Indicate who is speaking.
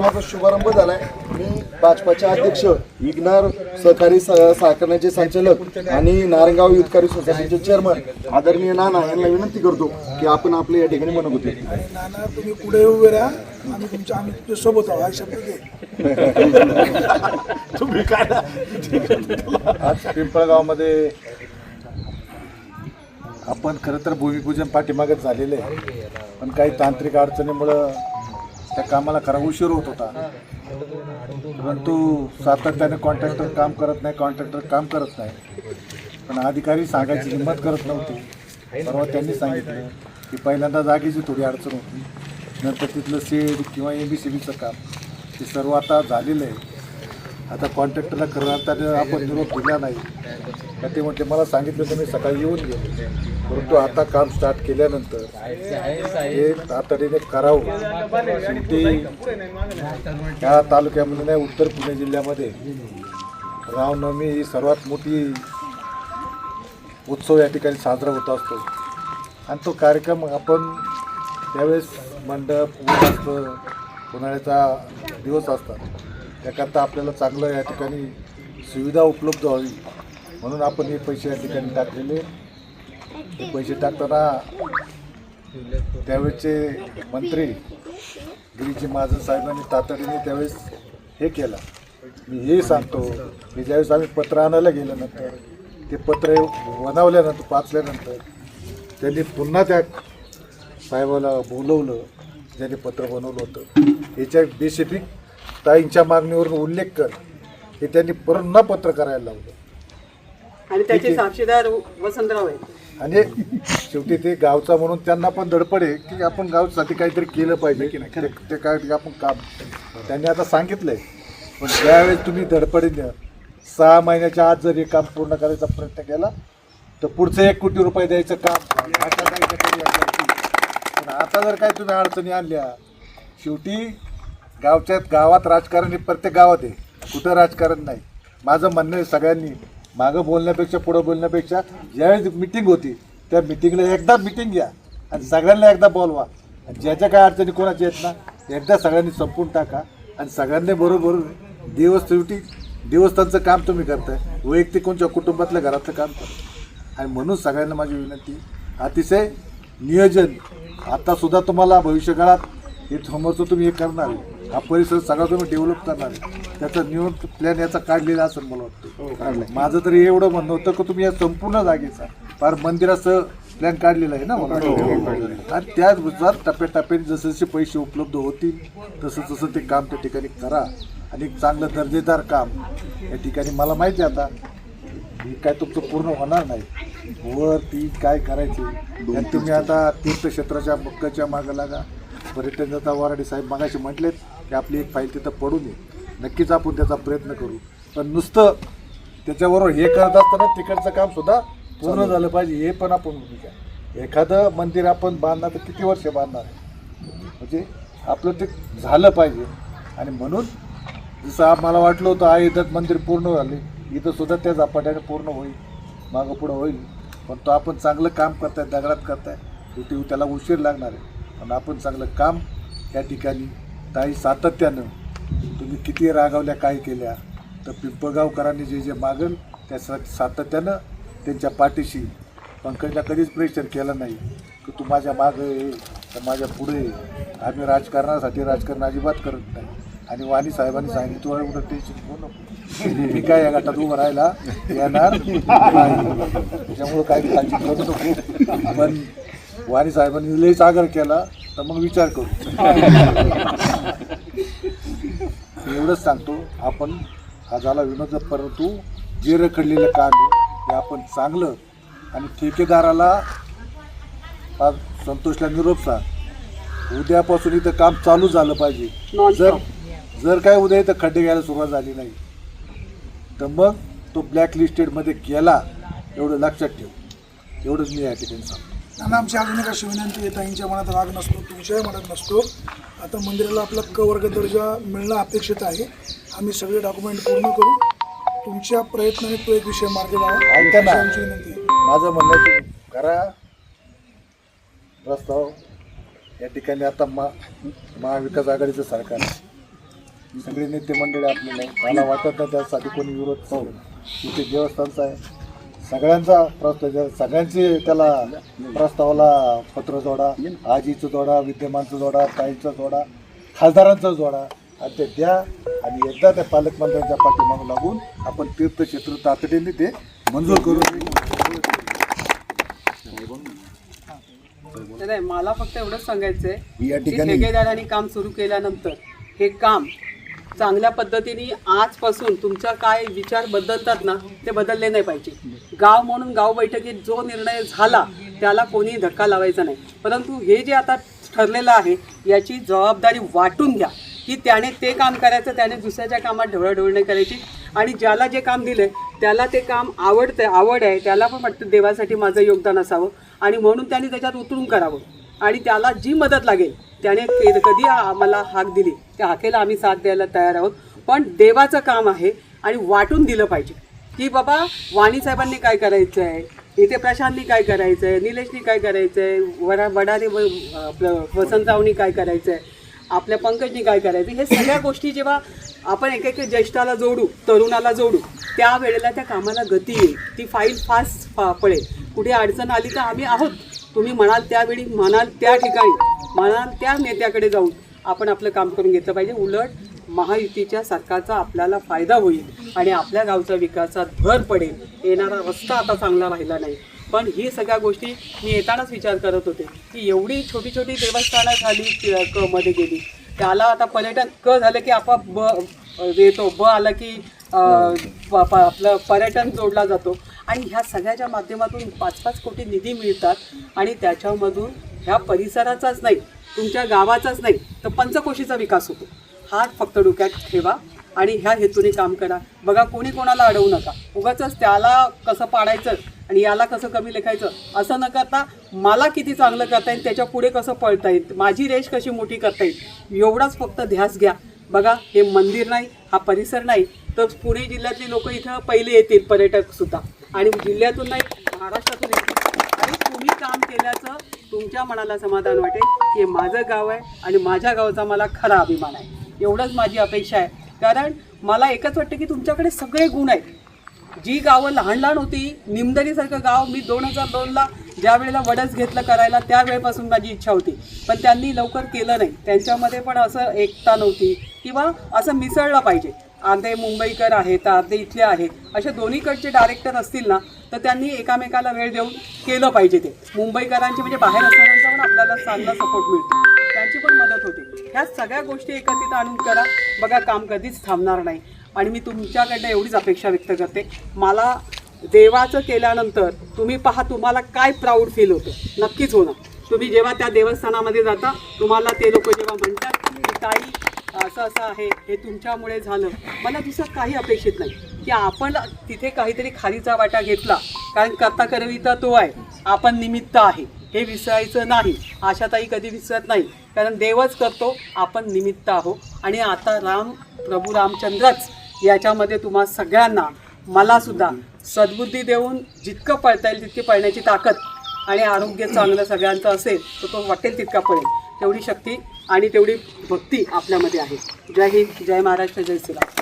Speaker 1: कार्यक्रमाचा शुभारंभ झालाय. मी भाजपाचे अध्यक्ष इग्नार सहकारी स- सहकार्याचे संचालक आणि नारायणगाव युथकारी सोसायटीचे चेअरमन आदरणीय नाना यांना विनंती करतो की आपण आपले या ठिकाणी म्हणत होते.
Speaker 2: नाना तुम्ही पुढे उभे राहा आम्ही तुमच्या आम्ही तुमच्यासोबत आहोत. हा शब्द दे
Speaker 1: तुम्ही काय
Speaker 3: आज पिंपळगावमध्ये आपण खरं तर भूमिपूजन पाठीमागत झालेलं आहे. पण काही तांत्रिक अडचणीमुळं त्या कामाला खरा उशीर होत होता. परंतु सातत्याने कॉन्ट्रॅक्टर काम करत नाही कॉन्ट्रॅक्टर काम करत नाही. पण अधिकारी सांगायची हिंमत करत नव्हते. परवा त्यांनी सांगितलं की पहिल्यांदा जागेची थोडी अडचण होती. नंतर तिथलं सेड किंवा एम बी सी बीचं काम ते सर्व आता झालेलं आहे. आता कॉन्ट्रॅक्टरला खरं अर्थाने आपण निरोप दिला नाही. तर ते म्हटले मला सांगितलं तर मी सकाळी येऊन गेलो परंतु आता काम स्टार्ट केल्यानंतर हे तातडीने करावं. शेवटी या तालुक्यामध्ये नाही उत्तर पुणे जिल्ह्यामध्ये रामनवमी ही सर्वात मोठी उत्सव या ठिकाणी साजरा होत असतो. आणि तो कार्यक्रम आपण त्यावेळेस मंडप ऊन असतं उन्हाळ्याचा दिवस असतात. त्याकरता आपल्याला चांगलं या ठिकाणी सुविधा उपलब्ध व्हावी. म्हणून आपण हे पैसे या ठिकाणी टाकलेले. पैसे टाकताना त्यावेळेचे मंत्री गिरीजी महाजन साहेबांनी तातडीने त्यावेळेस हे केलं. मी हे सांगतो की ज्यावेळेस आम्ही पत्र आणायला गेल्यानंतर ते पत्र बनवल्यानंतर वाचल्यानंतर त्यांनी पुन्हा त्या साहेबाला बोलवलं ज्याने पत्र बनवलं होतं. याच्या बेसिफिक ताईंच्या मागणीवरून उल्लेख कर हे त्यांनी पुन्हा पत्र करायला लावलं.
Speaker 4: आणि त्याचे साक्षीदार वसंतराव आहेत.
Speaker 3: आणि शेवटी ते गावचा म्हणून त्यांना पण धडपड आहे की आपण गावसाठी काहीतरी केलं पाहिजे. की नाही ते- ते काय ते आपण काम त्यांनी आता सांगितलंय. पण ज्यावेळेस तुम्ही धडपडीनं सहा महिन्याच्या आत जर हे काम पूर्ण करायचा प्रयत्न केला तर पुढचं एक कोटी रुपये द्यायचं काम आता. पण आता जर काय तुम्ही अडचणी आणल्या शेवटी गावच्या गावात राजकारण हे प्रत्येक गावात आहे. कुठं राजकारण नाही. माझं म्हणणं आहे सगळ्यांनी मागं बोलण्यापेक्षा पुढं बोलण्यापेक्षा ज्यावेळेस मिटिंग होती त्या मिटिंगला एकदा मिटिंग घ्या आणि सगळ्यांना एकदा बोलवा. आणि ज्याच्या काय अडचणी कोणाच्या आहेत ना एकदा सगळ्यांनी संपून टाका. आणि सगळ्यांनी बरोबर दिवस शेवटी देवस्थानचं काम तुम्ही करताय. वैयक्तिक कोणत्या कुटुंबातल्या घरातलं काम करताय आणि म्हणून सगळ्यांना माझी विनंती अतिशय नियोजन. आत्तासुद्धा तुम्हाला भविष्यकाळात हे समोरचं तुम्ही हे करणार आहे. हा परिसर सगळा तुम्ही डेव्हलप करणार आहे. त्याचा नियम प्लॅन याचा काढलेला असेल मला वाटतं. माझं तरी एवढं म्हणणं होतं की तुम्ही या संपूर्ण जागेचा फार मंदिराचं प्लॅन काढलेलं आहे ना मला वाटतं. आणि त्याचनुसार टप्प्याटप्प्याने जसे जसे पैसे उपलब्ध होतील तसं तसं ते काम त्या ठिकाणी करा. आणि एक चांगलं दर्जेदार काम या ठिकाणी मला माहिती आहे आता. हे काय तुमचं पूर्ण होणार नाही. वर ती काय करायची? तुम्ही आता तीर्थक्षेत्राच्या मुक्काच्या मागं लागा. पर्यटन दाता वराडे साहेब मागाशी म्हटलेत की आपली एक फाईल तिथं पडू नये नक्कीच आपण त्याचा प्रयत्न करू. पण नुसतं त्याच्याबरोबर हे करत असताना तिकडचं काम सुद्धा पूर्ण झालं पाहिजे हे पण आपण भूमिका. एखादं मंदिर आपण बांधणार तर किती वर्ष बांधणार? आहे म्हणजे आपलं ते झालं पाहिजे. आणि म्हणून जसं मला वाटलं होतं आ इथं मंदिर पूर्ण झाले. इथं सुद्धा त्या झपाट्याने पूर्ण होईल. मागं पुढं होईल. पण तो आपण चांगलं काम करताय दगडात करताय. त्याला उशीर लागणार आहे. पण आपण चांगलं काम या ठिकाणी ताई सातत्यानं तुम्ही किती रागावल्या काय केल्या तर पिंपळगावकरांनी जे जे मागल त्या स सातत्यानं त्यांच्या पाठीशी पंकजला कधीच प्रेशर केलं नाही की तू माझ्या मागं ये तर माझ्या पुढे आम्ही राजकारणासाठी राजकारण अजिबात करत नाही. आणि वाणी साहेबांनी सांगितलं तुला एवढं टेन्शन घेऊ नको. मी काय या गटात उभं राहायला येणार त्याच्यामुळं काय काळजी करू नको. पण वाणी साहेबांनी लईच आग्रह केला तर मग विचार करू. एवढंच सांगतो आपण हा झाला विनोद परंतु जे रखडलेलं काम आहे ते आपण चांगलं आणि ठेकेदाराला हा संतोषला निरोप सांग. उद्यापासून इथं काम चालू झालं पाहिजे. जर जर काय उद्या इथं खड्डे घ्यायला सुरुवात झाली नाही तर मग तो ब्लॅक लिस्टेडमध्ये गेला एवढं लक्षात ठेव. एवढंच मी या ठिकाणी सांगतो.
Speaker 2: नाना आमची अजून एक अशी विनंती आहे ताईंच्या मनात राग नसतो तुमच्याही मनात नसतो. आता मंदिराला आपला क वर्ग दर्जा मिळणं अपेक्षित आहे. आम्ही सगळे डॉक्युमेंट पूर्ण करू. तुमच्या प्रयत्नाने तो एक विषय मार्गी लावा.
Speaker 3: ऐका ना.
Speaker 2: अशी आमची विनंती आहे.
Speaker 3: माझं म्हणणं आहे करा. प्रस्ताव. या ठिकाणी आता मा महाविकास आघाडीचं सरकार आहे. सगळे नेते मंडळी आपलेले आहे. मला वाटत नाही त्यासाठी कोणी विरोध करू. इथे देवस्थानचा आहे. सगळ्यांचा प्रस्ताव सगळ्यांचे त्याला प्रस्तावाला पत्र जोडा आजीचं जोडा विद्यमानचं जोडा ताईंचा जोडा खासदारांचा जोडा आणि ते द्या. आणि एकदा त्या पालकमंत्र्यांच्या पाठीमागं लागून आपण तीर्थक्षेत्र तातडीने ते मंजूर करून
Speaker 4: मला फक्त एवढंच सांगायचं आहे ठेकेदारांनी काम सुरू केल्यानंतर हे काम चांगल्या पद्धतीने आजपासून तुमचा काय विचार बदलतात ना ते बदलले नाही पाहिजे. गाव म्हणून गाव बैठकीत जो निर्णय झाला त्याला कोणी धक्का लावायचा नाही. परंतु हे जे आता ठरलेलं आहे याची जबाबदारी वाटून घ्या की त्याने ते काम करायचं त्याने दुसऱ्याच्या कामात ढवळाढवळ नाही करायची. आणि ज्याला जे काम दिलं त्याला ते काम आवडतं आवड आहे त्याला पण वाटतं देवासाठी माझं योगदान असावं. आणि म्हणून त्याने त्याच्यात उतरून करावं. आणि त्याला जी मदत लागेल त्याने कधी आम्हाला हाक दिली त्या हाकेला आम्ही साथ द्यायला तयार आहोत. पण देवाचं काम आहे आणि वाटून दिलं पाहिजे. की बाबा वाणी साहेबांनी काय करायचं आहे इथे प्रशांतनी काय करायचं आहे निलेशनी काय करायचं आहे वडा वडारी व- आपलं वसंतरावनी काय करायचं आहे आपल्या पंकजनी काय करायचं हे सगळ्या गोष्टी जेव्हा आपण एक एक ज्येष्ठाला जोडू तरुणाला जोडू त्यावेळेला त्या कामाला गती येईल. ती फाईल फास्ट फा पळेल कुठे अडचण आली तर आम्ही आहोत. तुम्ही म्हणाल त्यावेळी म्हणाल त्या ठिकाणी म्हणाल त्या नेत्याकडे जाऊन आपण आपलं काम करून घेतलं पाहिजे. उलट महायुतीच्या सरकारचा आपल्याला फायदा होईल आणि आपल्या गावचा विकासात भर पडेल. येणारा रस्ता आता चांगला राहिला नाही. पण ही सगळ्या गोष्टी मी येतानाच विचार करत होते की एवढी छोटी छोटी देवस्थानं झाली क मध्ये गेली त्याला आता पर्यटन क झालं की आपोआप ब येतो. ब आलं की प- प- आपलं पर्यटन जोडला जातो. आणि ह्या सगळ्याच्या माध्यमातून पाच पाच कोटी निधी मिळतात आणि त्याच्यामधून ह्या परिसराचाच नाही तुमच्या गावाचाच नाही तर पंचकोशीचा विकास होतो. हा फक्त डोक्यात ठेवा आणि ह्या हेतूने काम करा. बघा कोणी कोणाला अडवू नका. उगाच त्याला कसं पाडायचं आणि याला कसं कमी लेखायचं असं न करता मला किती चांगलं करता येईल त्याच्या पुढे कसं पळता येईल माझी रेष कशी मोठी करता येईल एवढाच फक्त ध्यास घ्या. बघा हे मंदिर नाही हा परिसर नाही तर पुणे जिल्ह्यातली लोक इथं पहिले येतील पर्यटक सुद्धा. आणि जिल्ह्यातून नाही महाराष्ट्रातून येतील. आणि तुम्ही काम केल्याचं तुमच्या मनाला समाधान वाटेल. हे माझं गाव आहे आणि माझ्या गावाचा मला खरा अभिमान आहे. एवढंच माझी अपेक्षा आहे. कारण मला एकच वाटतं की तुमच्याकडे सगळे गुण आहेत. जी गावं लहान लहान होती निमदरीसारखं गाव मी दोन हजार दोनला ज्या वेळेला वडच घेतलं करायला त्यावेळेपासून माझी इच्छा होती. पण त्यांनी लवकर केलं नाही. त्यांच्यामध्ये पण असं एकता नव्हती किंवा असं मिसळलं पाहिजे. अर्धे मुंबईकर आहेत अर्धे इथले आहेत अशा दोन्हीकडचे डायरेक्टर असतील ना तर त्यांनी एकामेकाला वेळ देऊन केलं पाहिजे ते. मुंबईकरांचे म्हणजे बाहेर असणाऱ्यांचा पण आपल्याला चांगला सपोर्ट मिळतो. त्यांची पण मदत होते. ह्या सगळ्या गोष्टी एकत्रित आणून करा. बघा काम कधीच थांबणार नाही. आणि मी तुमच्याकडनं एवढीच अपेक्षा व्यक्त करते. मला देवाचं केल्यानंतर तुम्ही पहा तुम्हाला काय प्राऊड फील होतं. नक्कीच होणार. तुम्ही जेव्हा त्या देवस्थानामध्ये जाता तुम्हाला ते लोक जेव्हा म्हणतात की ताई असं असं आहे हे तुमच्यामुळे झालं. मला दुसरं काही अपेक्षित नाही. की आपण तिथे काहीतरी खालीचा वाटा घेतला कारण करता करविता तो आहे. आपण निमित्त आहे. हे विसरायचं नाही. आशाताई कधी विसरत नाही. कारण देवच करतो आपण निमित्त आहो आणि आता राम प्रभू रामचंद्रच याच्यामध्ये तुम्हा सगळ्यांना मलासुद्धा सद्बुद्धी देऊन जितकं पळता येईल तितकी पळण्याची ताकद आणि आरोग्य चांगलं सगळ्यांचं असेल तर तो वाटेल तितका पळेल तेवढी शक्ती आणि तेवढी भक्ती आपल्यामध्ये आहे. जय हिंद जय महाराष्ट्र जय श्रीराम.